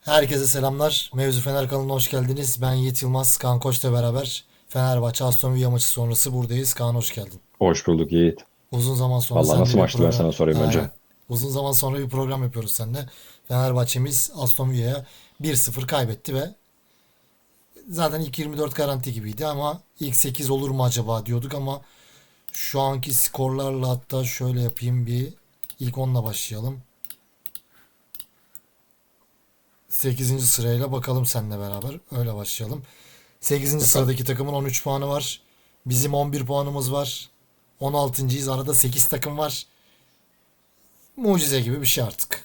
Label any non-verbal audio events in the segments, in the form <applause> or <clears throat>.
Herkese selamlar. Mevzu Fener kanalına hoş geldiniz. Ben Yiğit Yılmaz, Kaan Koç'la beraber Fenerbahçe Aston Villa maçı sonrası buradayız. Kaan hoş geldin. Hoş bulduk Yiğit. Uzun zaman sonra Vallahi seninle nasıl maçtı ben program- sana sorayım önce. Aynen. Uzun zaman sonra bir program yapıyoruz seninle. Fenerbahçe'miz Aston Villa'ya 1-0 kaybetti ve zaten ilk 24 garanti gibiydi ama ilk 8 olur mu acaba diyorduk ama şu anki skorlarla hatta şöyle yapayım bir ilk 10'la başlayalım. 8. sırayla bakalım seninle beraber. Öyle başlayalım. 8. sıradaki takımın 13 puanı var. Bizim 11 puanımız var. 16.yiz. Arada 8 takım var. Mucize gibi bir şey artık.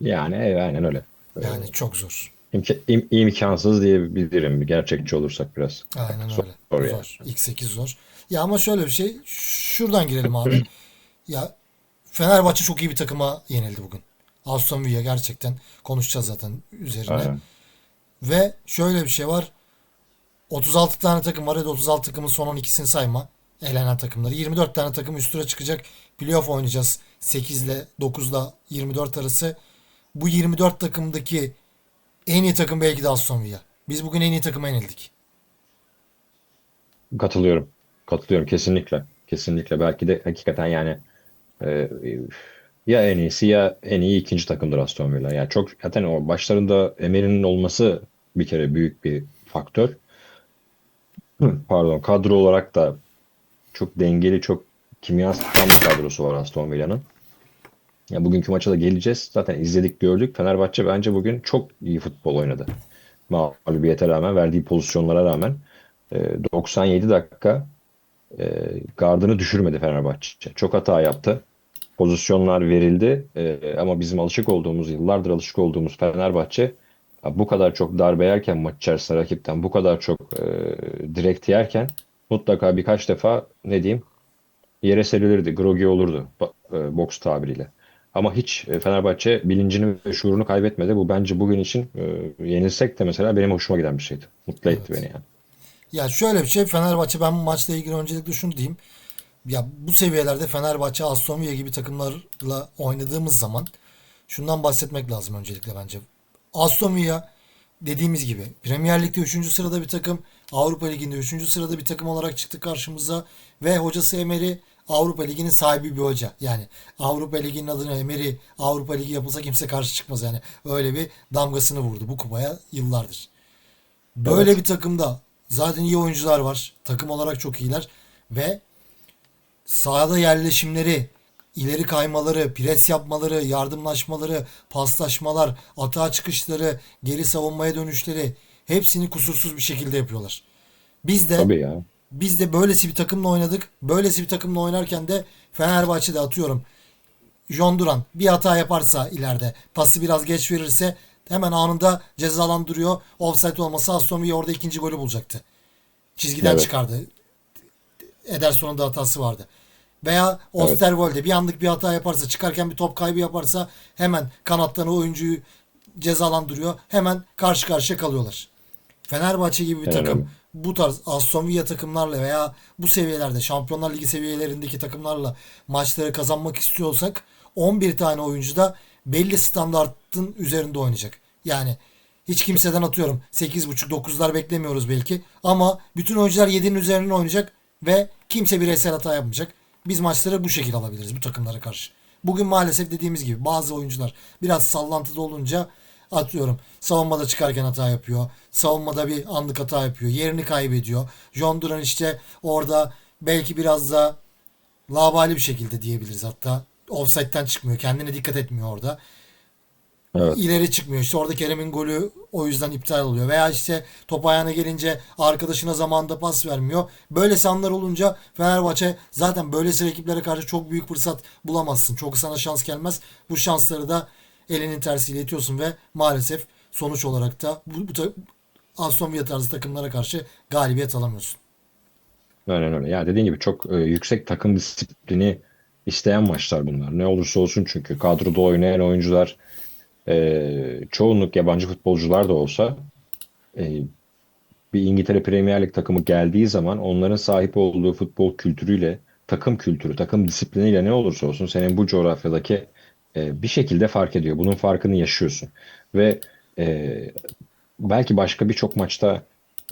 Yani evet, aynen öyle. Yani çok zor. İmka, im- imkansız diyebilirim. Gerçekçi olursak biraz. Aynen Zor öyle. ya. Zor. İlk 8 zor. Ya ama şöyle bir şey. Şuradan girelim abi. <clears throat> ya Fenerbahçe çok iyi bir takıma yenildi bugün. Aston Villa gerçekten konuşacağız zaten üzerine. Aynen. Ve şöyle bir şey var. 36 tane takım var. Hadi 36 takımın son 12'sini sayma. Elenen takımları. 24 tane takım üst tura çıkacak. Playoff oynayacağız. 8 ile 9 ile 24 arası. Bu 24 takımdaki en iyi takım belki de Aston Villa. Biz bugün en iyi takıma yenildik. Katılıyorum. Katılıyorum kesinlikle. Kesinlikle. Belki de hakikaten yani e, ya en iyisi ya en iyi ikinci takımdır Aston Villa. Yani çok zaten o başlarında Emery'nin olması bir kere büyük bir faktör. <clears throat> Pardon. Kadro olarak da çok dengeli, çok kimyasal bir kadrosu var Aston Villa'nın. Ya bugünkü maça da geleceğiz. Zaten izledik, gördük. Fenerbahçe bence bugün çok iyi futbol oynadı. Mağlubiyete rağmen, verdiği pozisyonlara rağmen e, 97 dakika e, gardını düşürmedi Fenerbahçe. Çok hata yaptı. Pozisyonlar verildi. E, ama bizim alışık olduğumuz, yıllardır alışık olduğumuz Fenerbahçe bu kadar çok darbe yerken maç içerisinde rakipten bu kadar çok e, direkt yerken mutlaka birkaç defa ne diyeyim yere serilirdi, grogi olurdu e, boks tabiriyle. Ama hiç e, Fenerbahçe bilincini ve şuurunu kaybetmedi. Bu bence bugün için e, yenilsek de mesela benim hoşuma giden bir şeydi. Mutlu etti Evet. beni yani. Ya şöyle bir şey Fenerbahçe ben bu maçla ilgili öncelikle şunu diyeyim. Ya bu seviyelerde Fenerbahçe, Aston Villa gibi takımlarla oynadığımız zaman şundan bahsetmek lazım öncelikle bence. Aston Villa dediğimiz gibi Premier Lig'de 3. sırada bir takım, Avrupa Ligi'nde 3. sırada bir takım olarak çıktı karşımıza ve hocası Emery Avrupa Ligi'nin sahibi bir hoca. Yani Avrupa Ligi'nin adına Emery Avrupa Ligi yapılsa kimse karşı çıkmaz yani. Öyle bir damgasını vurdu bu kupaya yıllardır. Böyle Evet. bir takımda zaten iyi oyuncular var. Takım olarak çok iyiler ve sahada yerleşimleri, ileri kaymaları, pres yapmaları, yardımlaşmaları, paslaşmalar, atağa çıkışları, geri savunmaya dönüşleri hepsini kusursuz bir şekilde yapıyorlar. Biz de Tabii ya. biz de böylesi bir takımla oynadık. Böylesi bir takımla oynarken de Fenerbahçe'de atıyorum. John Duran bir hata yaparsa ileride pası biraz geç verirse hemen anında cezalandırıyor. Offside olmasa Aston Villa orada ikinci golü bulacaktı. Çizgiden Evet. çıkardı. Ederson'un da hatası vardı. Veya Osterwolde bir anlık bir hata yaparsa çıkarken bir top kaybı yaparsa hemen kanattan o oyuncuyu cezalandırıyor. Hemen karşı karşıya kalıyorlar. Fenerbahçe gibi bir takım öyle. bu tarz Aston Villa takımlarla veya bu seviyelerde Şampiyonlar Ligi seviyelerindeki takımlarla maçları kazanmak istiyorsak 11 tane oyuncu da belli standartın üzerinde oynayacak. Yani hiç kimseden atıyorum 8.5-9'lar beklemiyoruz belki ama bütün oyuncular 7'nin üzerine oynayacak ve kimse bireysel hata yapmayacak. Biz maçları bu şekilde alabiliriz bu takımlara karşı. Bugün maalesef dediğimiz gibi bazı oyuncular biraz sallantıda olunca atıyorum savunmada çıkarken hata yapıyor. Savunmada bir anlık hata yapıyor. Yerini kaybediyor. John Duran işte orada belki biraz da labali bir şekilde diyebiliriz hatta. Offside'den çıkmıyor. Kendine dikkat etmiyor orada Evet. ileri çıkmıyor. İşte orada Kerem'in golü o yüzden iptal oluyor. Veya işte top ayağına gelince arkadaşına zamanında pas vermiyor. Böyle anlar olunca Fenerbahçe zaten böylesi rakiplere karşı çok büyük fırsat bulamazsın. Çok sana şans gelmez. Bu şansları da elinin tersiyle itiyorsun ve maalesef sonuç olarak da bu, bu ta- Aston Villa tarzı takımlara karşı galibiyet alamıyorsun. Aynen öyle. Ya dediğin gibi çok e, yüksek takım disiplini isteyen maçlar bunlar. Ne olursa olsun çünkü kadroda oynayan oyuncular e, çoğunluk yabancı futbolcular da olsa e, bir İngiltere Premier Lig takımı geldiği zaman onların sahip olduğu futbol kültürüyle, takım kültürü, takım disipliniyle ne olursa olsun senin bu coğrafyadaki e, bir şekilde fark ediyor. Bunun farkını yaşıyorsun. Ve e, belki başka birçok maçta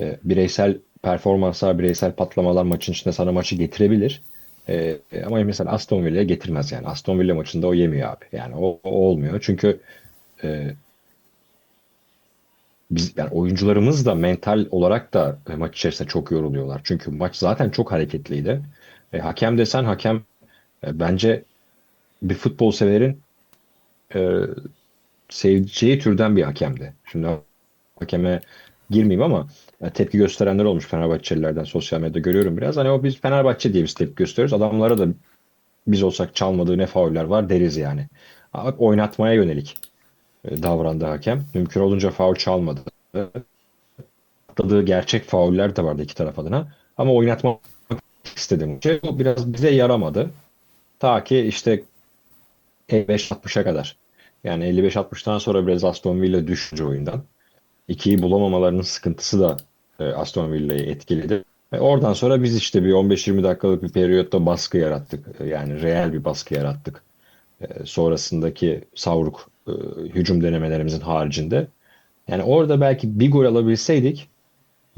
e, bireysel performanslar, bireysel patlamalar maçın içinde sana maçı getirebilir. E, ama mesela Aston Villa'ya getirmez yani. Aston Villa maçında o yemiyor abi. Yani o, o olmuyor. Çünkü e, biz yani oyuncularımız da mental olarak da e, maç içerisinde çok yoruluyorlar. Çünkü maç zaten çok hareketliydi. E, hakem desen hakem e, bence bir futbol severin e, seveceği türden bir hakemdi. Şimdi hakeme girmeyeyim ama e, tepki gösterenler olmuş Fenerbahçelilerden sosyal medyada görüyorum biraz. Hani o biz Fenerbahçe diye biz tepki gösteriyoruz. Adamlara da biz olsak çalmadığı ne fauller var deriz yani. Oynatmaya yönelik davrandı hakem. Mümkün olunca faul çalmadı. Atladığı gerçek fauller de vardı iki taraf adına. Ama oynatmak istedim. Şey, bu biraz bize yaramadı. Ta ki işte 55-60'a kadar. Yani 55-60'tan sonra biraz Aston Villa düşünce oyundan. İkiyi bulamamalarının sıkıntısı da e, Aston Villa'yı etkiledi. Ve oradan sonra biz işte bir 15-20 dakikalık bir periyotta baskı yarattık. E, Yani reel bir baskı yarattık. E, sonrasındaki savruk e, hücum denemelerimizin haricinde. Yani orada belki bir gol alabilseydik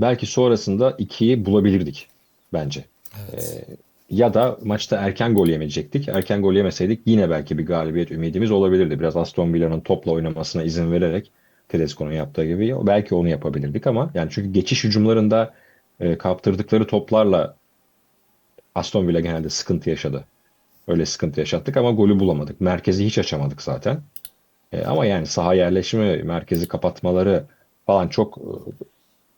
belki sonrasında ikiyi bulabilirdik bence. Evet. Ya da maçta erken gol yemeyecektik. Erken gol yemeseydik yine belki bir galibiyet ümidimiz olabilirdi. Biraz Aston Villa'nın topla oynamasına izin vererek Tedesco'nun yaptığı gibi belki onu yapabilirdik ama yani çünkü geçiş hücumlarında e, kaptırdıkları toplarla Aston Villa genelde sıkıntı yaşadı. Öyle sıkıntı yaşattık ama golü bulamadık. Merkezi hiç açamadık zaten. E, ama yani saha yerleşimi, merkezi kapatmaları falan çok e,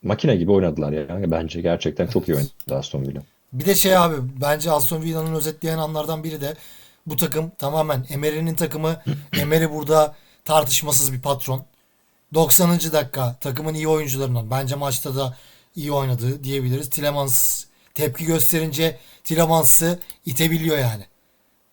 makine gibi oynadılar ya. Bence gerçekten çok iyi oynadı Aston Villa. Bir de şey abi bence Aston Villa'nın özetleyen anlardan biri de bu takım tamamen Emery'nin takımı. <clears throat> Emery burada tartışmasız bir patron. 90. dakika takımın iyi oyuncularından bence maçta da iyi oynadığı diyebiliriz. Tielemans tepki gösterince Tielemans'ı itebiliyor yani.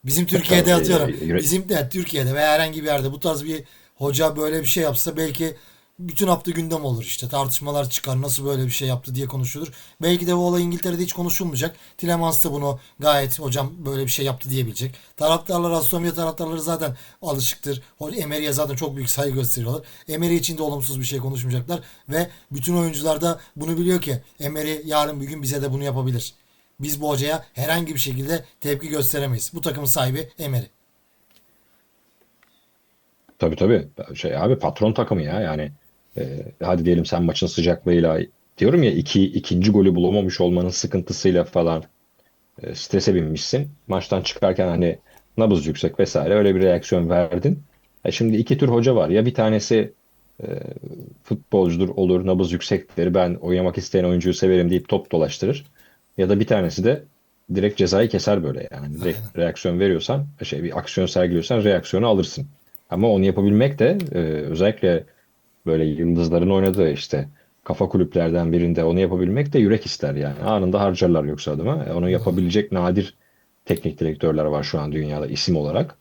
Bizim Türkiye'de atıyorum. Bizim de Türkiye'de veya herhangi bir yerde bu tarz bir hoca böyle bir şey yapsa belki bütün hafta gündem olur işte. Tartışmalar çıkar. Nasıl böyle bir şey yaptı diye konuşulur. Belki de bu olay İngiltere'de hiç konuşulmayacak. Tielemans da bunu gayet hocam böyle bir şey yaptı diyebilecek. Taraftarlar Aston taraftarları zaten alışıktır. Emery'e zaten çok büyük saygı gösteriyorlar. Emery için de olumsuz bir şey konuşmayacaklar. Ve bütün oyuncular da bunu biliyor ki Emery yarın bir gün bize de bunu yapabilir. Biz bu hocaya herhangi bir şekilde tepki gösteremeyiz. Bu takımın sahibi Emery. Tabii tabii. Şey abi patron takımı ya yani. e, hadi diyelim sen maçın sıcaklığıyla diyorum ya iki, ikinci golü bulamamış olmanın sıkıntısıyla falan e, strese binmişsin. Maçtan çıkarken hani nabız yüksek vesaire öyle bir reaksiyon verdin. E şimdi iki tür hoca var. Ya bir tanesi e, futbolcudur olur nabız yüksektir ben oynamak isteyen oyuncuyu severim deyip top dolaştırır. Ya da bir tanesi de direkt cezayı keser böyle yani. Direkt reaksiyon veriyorsan şey bir aksiyon sergiliyorsan reaksiyonu alırsın. Ama onu yapabilmek de e, özellikle böyle yıldızların oynadığı işte kafa kulüplerden birinde onu yapabilmek de yürek ister yani. Anında harcarlar yoksa adama. E, Onu yapabilecek nadir teknik direktörler var şu an dünyada isim olarak,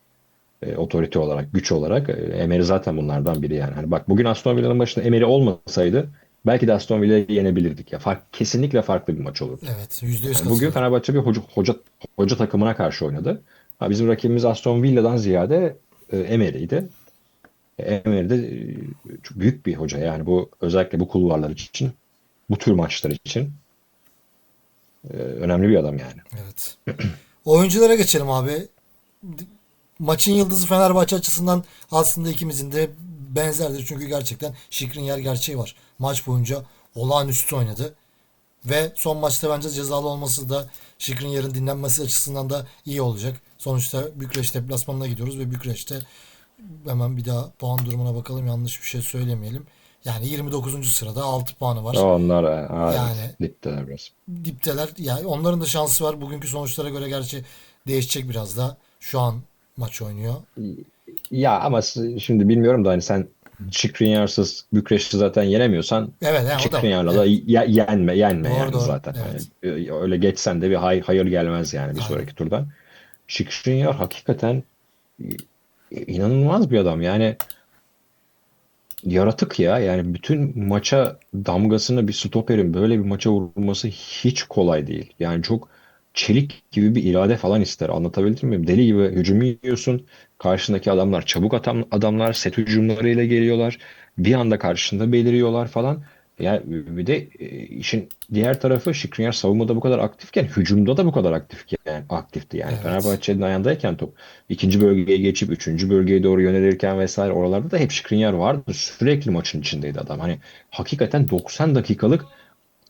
e, otorite olarak, güç olarak. E, Emery zaten bunlardan biri yani. Hani bak bugün Aston Villa'nın başında Emery olmasaydı belki de Aston Villa'yı yenebilirdik. Ya fark, kesinlikle farklı bir maç olurdu. Evet %100 Bugün katılıyorum. Fenerbahçe bir hoca, hoca, hoca takımına karşı oynadı. Ha, bizim rakibimiz Aston Villa'dan ziyade e, Emery'ydi. E, Emery de e, çok büyük bir hoca yani bu özellikle bu kulvarlar için, bu tür maçlar için e, önemli bir adam yani. Evet. <clears throat> Oyunculara geçelim abi. Maçın yıldızı Fenerbahçe açısından aslında ikimizin de benzerdir. Çünkü gerçekten Skriniar gerçeği var. Maç boyunca olağanüstü oynadı. Ve son maçta bence cezalı olması da Skriniar'ın dinlenmesi açısından da iyi olacak. Sonuçta Bükreş deplasmanına gidiyoruz ve Bükreş'te hemen bir daha puan durumuna bakalım. Yanlış bir şey söylemeyelim. Yani 29. sırada 6 puanı var. Onlar Yani- dipteler biraz. dipteler. Yani onların da şansı var. Bugünkü sonuçlara göre gerçi değişecek biraz da. Şu an maç oynuyor. Ya ama şimdi bilmiyorum da hani sen Skriniar'sız Bükreş'i zaten yenemiyorsan Evet, yani o da. Evet. ye- yenme yenme Doğru, yani doğru. zaten. Evet. Hani, e, öyle geçsen de bir hay- hayır gelmez yani bir Aynen. sonraki turdan. Skriniar hakikaten inanılmaz bir adam. Yani yaratık ya. Yani bütün maça damgasını bir stoperin böyle bir maça vurması hiç kolay değil. Yani çok çelik gibi bir irade falan ister. Anlatabildim mi? Deli gibi hücum yiyorsun. Karşındaki adamlar çabuk atan adamlar set hücumlarıyla geliyorlar. Bir anda karşında beliriyorlar falan. Yani bir de e, işin diğer tarafı Skriniar savunmada bu kadar aktifken hücumda da bu kadar aktif yani aktifti. Yani Evet. Fenerbahçe'nin ayağındayken top ikinci bölgeye geçip üçüncü bölgeye doğru yönelirken vesaire oralarda da hep Skriniar vardı. Sürekli maçın içindeydi adam. Hani hakikaten 90 dakikalık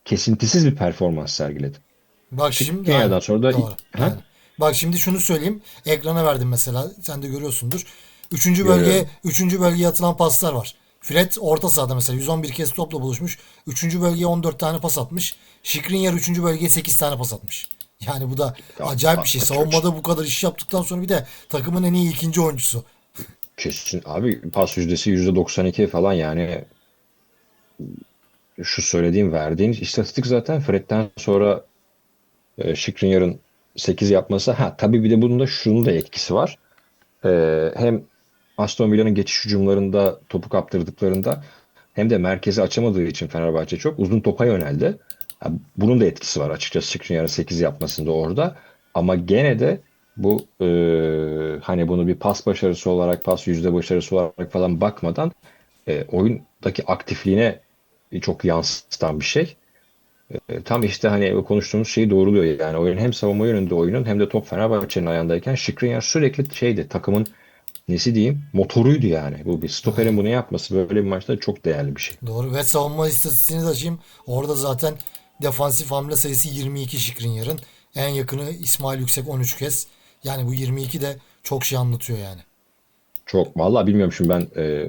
kesintisiz bir performans sergiledi. Bak şimdi Skriniar'dan aynen, sonra da doğru. Ha? aynen. Bak şimdi şunu söyleyeyim. Ekrana verdim mesela. Sen de görüyorsundur. Üçüncü Görüyorum. bölgeye, üçüncü bölgeye atılan paslar var. Fred orta sahada mesela 111 kez topla buluşmuş. Üçüncü bölgeye 14 tane pas atmış. Skriniar üçüncü bölgeye 8 tane pas atmış. Yani bu da Ya, acayip bir şey. Savunmada bu kadar iş yaptıktan sonra bir de takımın en iyi ikinci oyuncusu. Kesin abi pas yüzdesi %92 falan yani şu söylediğim verdiğin istatistik zaten Fred'den sonra e, Skriniar'ın 8 yapması. Ha tabii bir de bunun da şunun da etkisi var. E, hem Aston Villa'nın geçiş hücumlarında topu kaptırdıklarında hem de merkezi açamadığı için Fenerbahçe çok uzun topa yöneldi. Ha, bunun da etkisi var açıkçası Skriniar'ın 8 yapmasında orada. Ama gene de bu e, hani bunu bir pas başarısı olarak, pas yüzde başarısı olarak falan bakmadan e, oyundaki aktifliğine çok yansıtan bir şey. E, tam işte hani konuştuğumuz şeyi doğruluyor yani. Oyun hem savunma yönünde oyunun hem de top Fenerbahçe'nin ayağındayken Skriniar sürekli şeydi takımın nesi diyeyim motoruydu yani. Bu bir stoperin bunu yapması böyle bir maçta çok değerli bir şey. Doğru ve savunma istatistiğini de açayım. Orada zaten defansif hamle sayısı 22 Skriniar'ın. En yakını İsmail Yüksek 13 kez. Yani bu 22 de çok şey anlatıyor yani. Çok vallahi bilmiyorum şimdi ben e,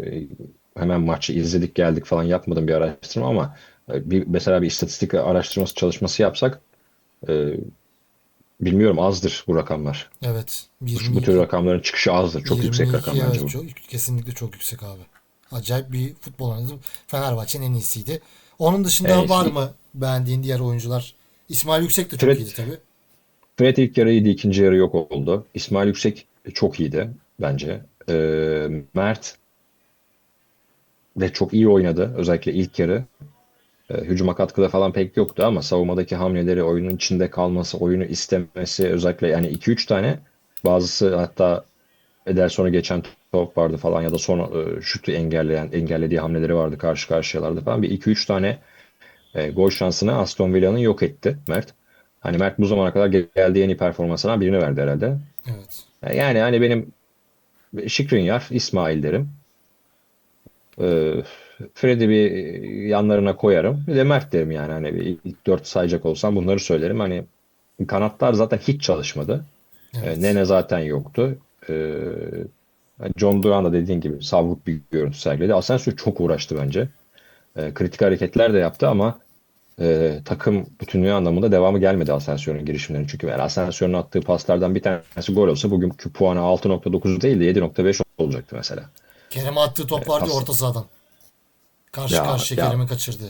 hemen maçı izledik geldik falan yapmadım bir araştırma ama bir mesela bir istatistik araştırması çalışması yapsak e, bilmiyorum azdır bu rakamlar. Evet. Bu, bu 22, tür rakamların çıkışı azdır. Çok yüksek 22 rakam bence evet, bu. çok, kesinlikle çok yüksek abi. Acayip bir futbol oynadı. Fenerbahçe'nin en iyisiydi. Onun dışında En iyisi. var mı beğendiğin diğer oyuncular? İsmail Yüksek de çok Fred- iyiydi tabii. Fred ilk yarı iyiydi, ikinci yarı yok oldu. İsmail Yüksek çok iyiydi bence. Ee, Mert de çok iyi oynadı. Özellikle ilk yarı. Ee, hücuma katkıda falan pek yoktu ama savunmadaki hamleleri, oyunun içinde kalması, oyunu istemesi özellikle yani 2-3 tane bazısı hatta Ederson'u geçen top vardı falan ya da son e, şutu engelleyen engellediği hamleleri vardı karşı karşıyalardı falan. Bir 2-3 tane e, gol şansını Aston Villa'nın yok etti Mert. Hani Mert bu zamana kadar geldiği en iyi performansından birini verdi herhalde. Evet. Yani hani benim Skriniar, İsmail derim. Ee, Fred'i bir yanlarına koyarım. Bir de Mert derim yani. Hani bir ilk dört sayacak olsam bunları söylerim. Hani kanatlar zaten hiç çalışmadı. Evet. Ee, Nene zaten yoktu. Ee, John Duran da dediğin gibi savruk bir görüntü sergiledi. Asensio çok uğraştı bence. Kritik hareketler de yaptı ama e, takım bütünlüğü anlamında devamı gelmedi Asensio'nun girişimlerinin. Çünkü yani Asensio'nun attığı paslardan bir tanesi gol olsa bugünkü puanı 6.9 değil de 7.5 olacaktı mesela. Kerem'e attığı top vardı ya orta sahadan. Karşı Ya, karşıya ya. Kerem'i kaçırdı.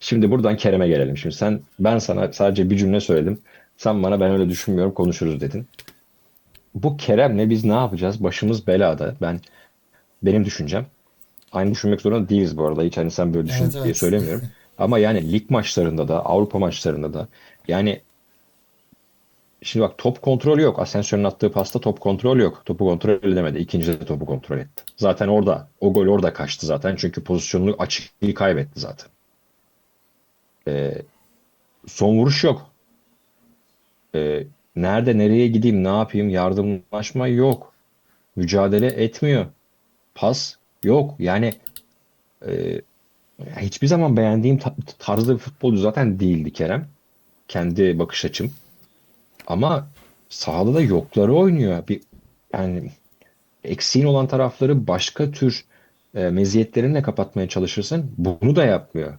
Şimdi buradan Kerem'e gelelim. Şimdi sen ben sana sadece bir cümle söyledim. Sen bana ben öyle düşünmüyorum konuşuruz dedin. Bu Kerem'le biz ne yapacağız? Başımız belada. Ben benim düşüncem. Aynı düşünmek zorunda değiliz bu arada. Hiç hani sen böyle düşün Evet, diye evet. söylemiyorum. <laughs> Ama yani lig maçlarında da Avrupa maçlarında da yani şimdi bak top kontrolü yok. Asensio'nun attığı pasta top kontrolü yok. Topu kontrol edemedi. İkincide topu kontrol etti. Zaten orada o gol orada kaçtı zaten. Çünkü pozisyonunu açıklığı kaybetti zaten. Ee, son vuruş yok. Ee, nerede nereye gideyim ne yapayım yardımlaşma yok. Mücadele etmiyor. Pas yok. Yani e, hiçbir zaman beğendiğim ta- tarzda bir futbolcu zaten değildi Kerem. Kendi bakış açım. Ama sahada da yokları oynuyor. Bir yani eksiğin olan tarafları başka tür e, meziyetlerinle kapatmaya çalışırsın. Bunu da yapmıyor.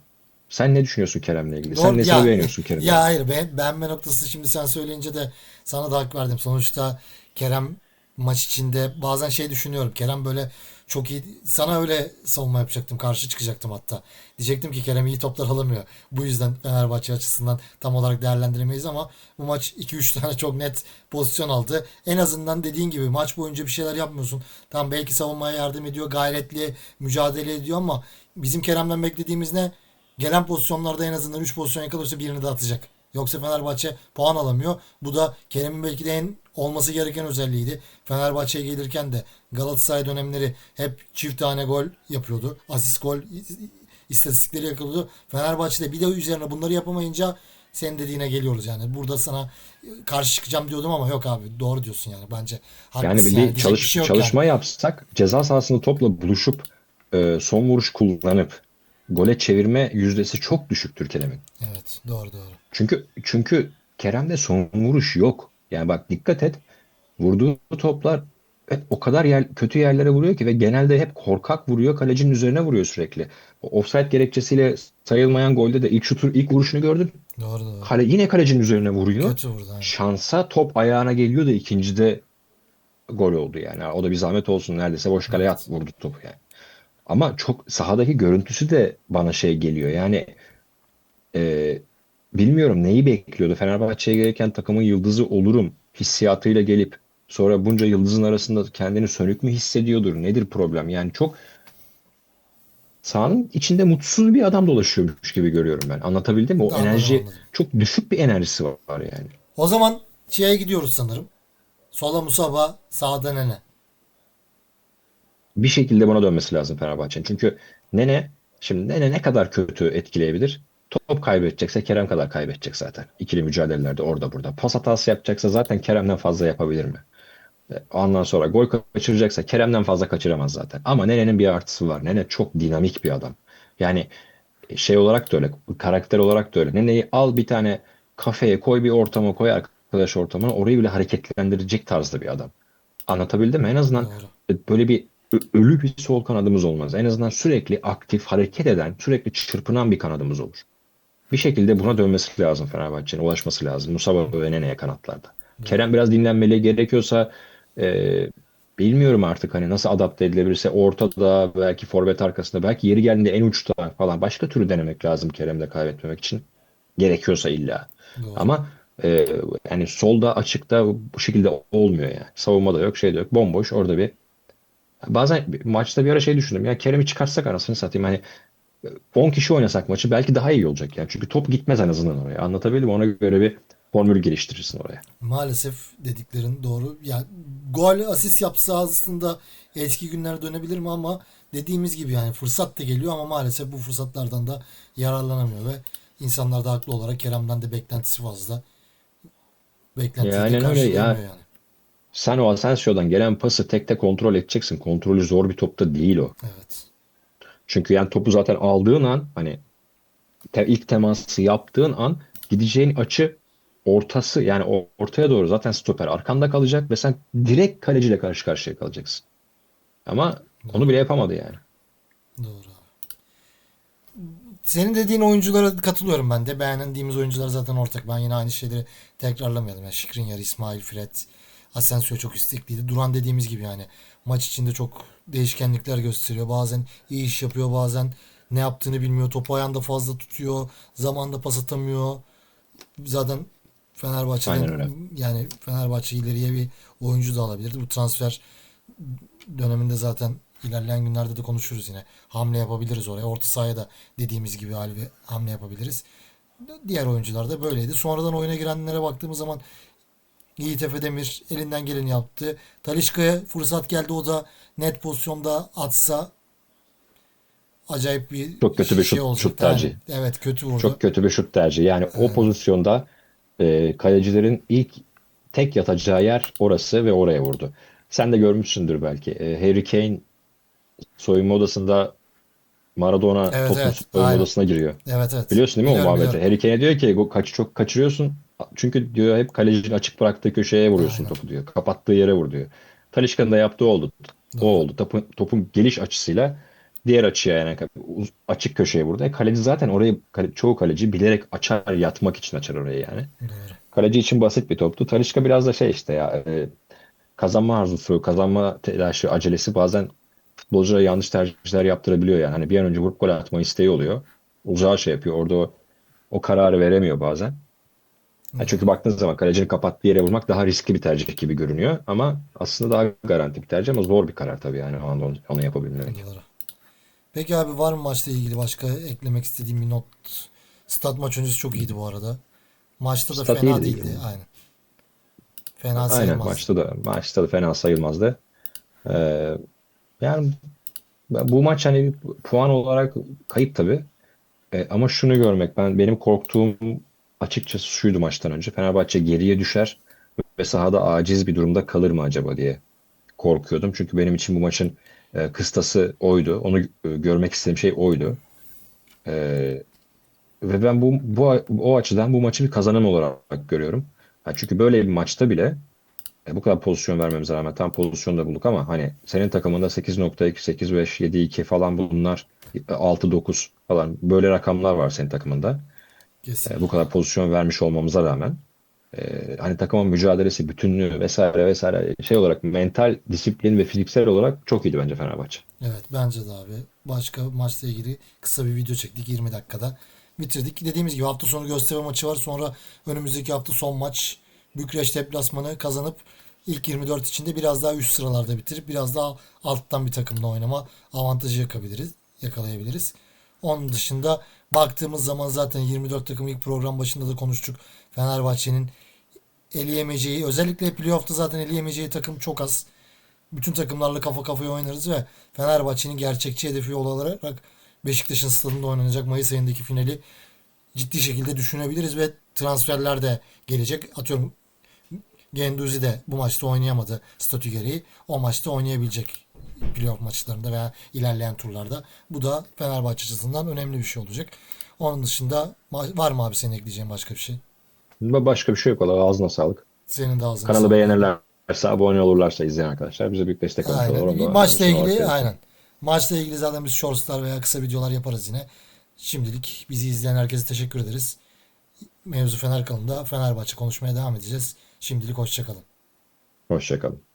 Sen ne düşünüyorsun Kerem'le ilgili? Sen Doğru. nesini Ya, beğeniyorsun Kerem'le? ya hayır ben, beğenme noktası şimdi sen söyleyince de sana da hak verdim. Sonuçta Kerem maç içinde bazen şey düşünüyorum. Kerem böyle çok iyi sana öyle savunma yapacaktım. Karşı çıkacaktım hatta. Diyecektim ki Kerem iyi toplar alamıyor. Bu yüzden Fenerbahçe açısından tam olarak değerlendiremeyiz ama bu maç 2-3 <laughs> tane çok net pozisyon aldı. En azından dediğin gibi maç boyunca bir şeyler yapmıyorsun. Tam belki savunmaya yardım ediyor. Gayretli mücadele ediyor ama bizim Kerem'den beklediğimiz ne? Gelen pozisyonlarda en azından 3 pozisyon yakalırsa birini de atacak. Yoksa Fenerbahçe puan alamıyor. Bu da Kerem'in belki de en olması gereken özelliğiydi. Fenerbahçe'ye gelirken de Galatasaray dönemleri hep çift tane gol yapıyordu. Asist gol istatistikleri yakaladı. Fenerbahçe'de bir de üzerine bunları yapamayınca senin dediğine geliyoruz yani. Burada sana karşı çıkacağım diyordum ama yok abi doğru diyorsun yani bence. Yani Haklısın bir yani. de Diyecek çalış, bir şey çalışma yapsak ceza sahasında topla buluşup e, son vuruş kullanıp gole çevirme yüzdesi çok düşüktür Kerem'in. yani. Evet doğru doğru. Çünkü çünkü Kerem'de son vuruş yok. Yani bak dikkat et. Vurduğu toplar hep o kadar yer, kötü yerlere vuruyor ki ve genelde hep korkak vuruyor. Kalecinin üzerine vuruyor sürekli. O offside gerekçesiyle sayılmayan golde de ilk şutu ilk vuruşunu gördün. Doğru doğru. Kale yine kalecinin üzerine vuruyor. Kötü vurdu. aynen. Şansa top ayağına geliyor da ikincide gol oldu yani. O da bir zahmet olsun neredeyse boş kaleye at vurdu topu yani. Ama çok sahadaki görüntüsü de bana şey geliyor. Yani e, bilmiyorum neyi bekliyordu. Fenerbahçe'ye gelirken takımın yıldızı olurum hissiyatıyla gelip sonra bunca yıldızın arasında kendini sönük mü hissediyordur? Nedir problem? Yani çok sahanın içinde mutsuz bir adam dolaşıyormuş gibi görüyorum ben. Anlatabildim mi? O Anladım, enerji anladım. çok düşük bir enerjisi var yani. O zaman şeye gidiyoruz sanırım. Sola Musaba, sağda Nene. bir şekilde buna dönmesi lazım Fenerbahçe'nin. Çünkü Nene şimdi Nene ne kadar kötü etkileyebilir? Top kaybedecekse Kerem kadar kaybedecek zaten. İkili mücadelelerde orada burada. Pas hatası yapacaksa zaten Kerem'den fazla yapabilir mi? E, Ondan sonra gol kaçıracaksa Kerem'den fazla kaçıramaz zaten. Ama Nene'nin bir artısı var. Nene çok dinamik bir adam. Yani şey olarak da öyle, karakter olarak da öyle. Nene'yi al bir tane kafeye koy bir ortama koy arkadaş ortamına orayı bile hareketlendirecek tarzda bir adam. Anlatabildim mi? En azından Doğru. böyle bir ölü bir sol kanadımız olmaz. En azından sürekli aktif, hareket eden, sürekli çırpınan bir kanadımız olur. Bir şekilde buna dönmesi lazım Fenerbahçe'nin, ulaşması lazım. Musaba ve Nene'ye kanatlarda. Kerem biraz dinlenmeli gerekiyorsa e, bilmiyorum artık hani nasıl adapte edilebilirse ortada belki forvet arkasında belki yeri geldiğinde en uçta falan başka türlü denemek lazım Kerem'de kaybetmemek için. Gerekiyorsa illa. Doğru. Ama e, yani solda açıkta bu şekilde olmuyor yani. Savunma da yok, şey de yok. Bomboş orada bir Bazen maçta bir ara şey düşündüm. Ya Kerem'i çıkarsak anasını satayım hani 10 kişi oynasak maçı belki daha iyi olacak yani. Çünkü top gitmez en azından oraya. Anlatabildim? Ona göre bir formül geliştirirsin oraya. Maalesef dediklerin doğru. Ya gol asist yapsa aslında eski günlere dönebilir mi ama dediğimiz gibi yani fırsat da geliyor ama maalesef bu fırsatlardan da yararlanamıyor ve insanlar da haklı olarak Kerem'den de beklentisi fazla. Beklentiyi de Yani öyle karşılayamıyor ya. yani. Sen o Asensio'dan gelen pası tek tek kontrol edeceksin. Kontrolü zor bir topta değil o. Evet. Çünkü yani topu zaten aldığın an hani te- ilk teması yaptığın an gideceğin açı ortası yani ortaya doğru zaten stoper arkanda kalacak ve sen direkt kaleciyle karşı karşıya kalacaksın. Ama onu bile yapamadı yani. Doğru. Senin dediğin oyunculara katılıyorum ben de. Beğendiğimiz oyuncular zaten ortak. Ben yine aynı şeyleri tekrarlamayalım. Yani Skriniar, İsmail, Fred, Asensio çok istekliydi. Duran dediğimiz gibi yani maç içinde çok değişkenlikler gösteriyor. Bazen iyi iş yapıyor, bazen ne yaptığını bilmiyor. Topu ayağında fazla tutuyor. Zamanda pas atamıyor. Zaten Fenerbahçe'den yani Fenerbahçe ileriye bir oyuncu da alabilirdi. Bu transfer döneminde zaten ilerleyen günlerde de konuşuruz yine. Hamle yapabiliriz oraya. Orta sahaya da dediğimiz gibi halde hamle yapabiliriz. Diğer oyuncular da böyleydi. Sonradan oyuna girenlere baktığımız zaman Yiğit Efe Demir elinden geleni yaptı. Talişka'ya fırsat geldi. O da net pozisyonda atsa acayip bir Çok kötü bir şey şut- olacak. şut tercihi. Yani, evet kötü vurdu. Çok kötü bir şut tercihi. Yani o pozisyonda e, kalecilerin ilk tek yatacağı yer orası ve oraya vurdu. Sen de görmüşsündür belki. E, Harry Kane soyunma odasında Maradona Evet, topun evet. soyunma Aynen. odasına giriyor. Evet evet. Biliyorsun değil mi o Biliyorum, muhabbeti? biliyorum. Harry Kane'e diyor ki "Go- kaç çok kaçırıyorsun. Çünkü diyor hep kalecinin açık bıraktığı köşeye vuruyorsun Aynen. topu diyor. Kapattığı yere vur diyor. Talisca'nın da yaptığı oldu. O oldu. Topun, topun geliş açısıyla diğer açıya yani açık köşeye vurdu. E, kaleci zaten orayı çoğu kaleci bilerek açar yatmak için açar orayı yani. Doğru. Kaleci için basit bir toptu. Talisca biraz da şey işte ya e, kazanma arzusu, kazanma telaşı, acelesi bazen futbolculara yanlış tercihler yaptırabiliyor yani. Hani bir an önce vurup gol atma isteği oluyor. Uzağa şey yapıyor. Orada o, o kararı veremiyor bazen. Ya çünkü baktığınız zaman kalecinin kapattığı yere vurmak daha riskli bir tercih gibi görünüyor. Ama aslında daha garanti bir tercih ama zor bir karar tabii yani onu, onu yapabilmek. Doğru. Peki abi var mı maçla ilgili başka eklemek istediğim bir not? Stat maç öncesi çok iyiydi bu arada. Maçta da Stat fena değildi. Aynen. Fena Aynen maçta da maçta da fena sayılmazdı. Ee, yani bu maç hani puan olarak kayıp tabii. Ee, ama şunu görmek ben benim korktuğum açıkçası şuydu maçtan önce. Fenerbahçe geriye düşer ve sahada aciz bir durumda kalır mı acaba diye korkuyordum. Çünkü benim için bu maçın e, kıstası oydu. Onu e, görmek istediğim şey oydu. Ee, ve ben bu, bu o açıdan bu maçı bir kazanım olarak görüyorum. Ha, çünkü böyle bir maçta bile e, bu kadar pozisyon vermemize rağmen tam pozisyonda bulduk ama hani senin takımında 8.2, 8.5, 7.2 falan bunlar 6.9 falan böyle rakamlar var senin takımında. Kesin. E, bu kadar pozisyon vermiş olmamıza rağmen e, hani takımın mücadelesi, bütünlüğü vesaire vesaire şey olarak mental disiplin ve fiziksel olarak çok iyiydi bence Fenerbahçe. Evet bence de abi. Başka maçla ilgili kısa bir video çektik 20 dakikada. Bitirdik. Dediğimiz gibi hafta sonu gösteri maçı var. Sonra önümüzdeki hafta son maç. Bükreş deplasmanı kazanıp ilk 24 içinde biraz daha üst sıralarda bitirip biraz daha alttan bir takımla oynama avantajı yakabiliriz, yakalayabiliriz. Onun dışında baktığımız zaman zaten 24 takım ilk program başında da konuştuk. Fenerbahçe'nin eleyemeyeceği özellikle playoff'ta zaten eleyemeyeceği takım çok az. Bütün takımlarla kafa kafaya oynarız ve Fenerbahçe'nin gerçekçi hedefi olarak Beşiktaş'ın stadında oynanacak Mayıs ayındaki finali ciddi şekilde düşünebiliriz ve transferler de gelecek. Atıyorum Genduzi de bu maçta oynayamadı statü gereği. O maçta oynayabilecek playoff maçlarında veya ilerleyen turlarda. Bu da Fenerbahçe açısından önemli bir şey olacak. Onun dışında var mı abi senin ekleyeceğin başka bir şey? Başka bir şey yok. Valla ağzına sağlık. Senin de ağzına Kanalı sağlık. beğenirlerse, abone olurlarsa izleyen arkadaşlar bize büyük destek olmuş olur. Aynen. Onu da Maçla ilgili aynen. Maçla ilgili zaten biz shortslar veya kısa videolar yaparız yine. Şimdilik bizi izleyen herkese teşekkür ederiz. Mevzu Fener kanalında Fenerbahçe konuşmaya devam edeceğiz. Şimdilik hoşçakalın. Hoşçakalın.